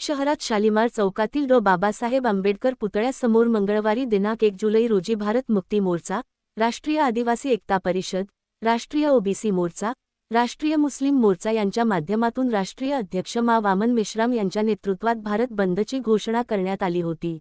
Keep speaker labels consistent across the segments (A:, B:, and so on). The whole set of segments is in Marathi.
A: शहरात शालिमार चौकातील डॉ. बाबासाहेब आंबेडकर पुतळ्यासमोर मंगळवारी दिनांक एक जुलै रोजी भारत मुक्ती मोर्चा राष्ट्रीय आदिवासी एकता परिषद राष्ट्रीय ओबीसी मोर्चा राष्ट्रीय मुस्लिम मोर्चा यांच्या माध्यमातून राष्ट्रीय अध्यक्ष मा. वामन मेश्राम यांच्या नेतृत्वात भारत बंदची घोषणा करण्यात आली होती.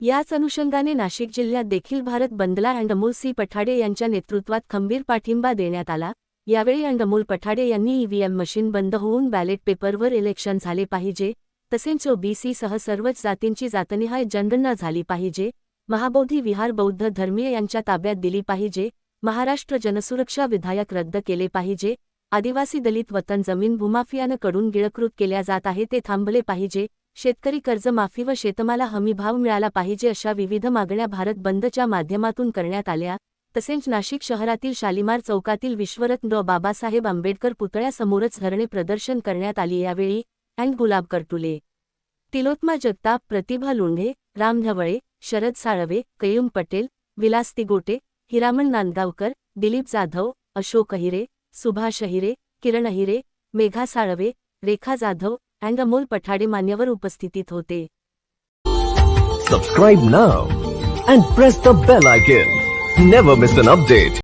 A: याच अनुषंगाने नाशिक जिल्ह्यात देखील भारत बंदला अँडमोल सी. पठाडे यांच्या नेतृत्वात खंबीर पाठिंबा देण्यात आला. यावेळी अँडमोल पठाडे यांनी ईव्हीएम मशीन बंद होऊन बॅलेट पेपरवर इलेक्शन झाले पाहिजे तसेच ओबीसी सह सर्वच जातींची जातनिहाय जनगणना झाली पाहिजे महाबोधी विहार बौद्ध धर्मीय यांच्या ताब्यात दिली पाहिजे महाराष्ट्र जनसुरक्षा विधायक रद्द केले पाहिजे आदिवासी दलित वतन जमीन भूमाफियानं कडून गिळकृत केल्या जात आहे ते थांबले पाहिजे शेतकरी कर्जमाफी व शेतमाला हमीभाव मिळाला पाहिजे अशा विविध मागण्या भारत बंदच्या माध्यमातून करण्यात आल्या तसेच नाशिक शहरातील शालिमार चौकातील विश्वरत्न डॉ. बाबासाहेब आंबेडकर पुतळ्यासमोरच धरणे प्रदर्शन करण्यात आली यावेळी अँड गुलाब करटुले तिलोत्मा जगताप प्रतिभा लोंढे राम ढवळे शरद साळवे कयूम पटेल विलास तिगोटे हिरामण नांदगावकर दिलीप जाधव अशोक अहिरे सुभाष अहिरे किरण अहिरे मेघा साळवे रेखा जाधव अँड अमोल पठाडे मान्यवर उपस्थितीत होते.
B: Subscribe now and press the bell icon never miss an update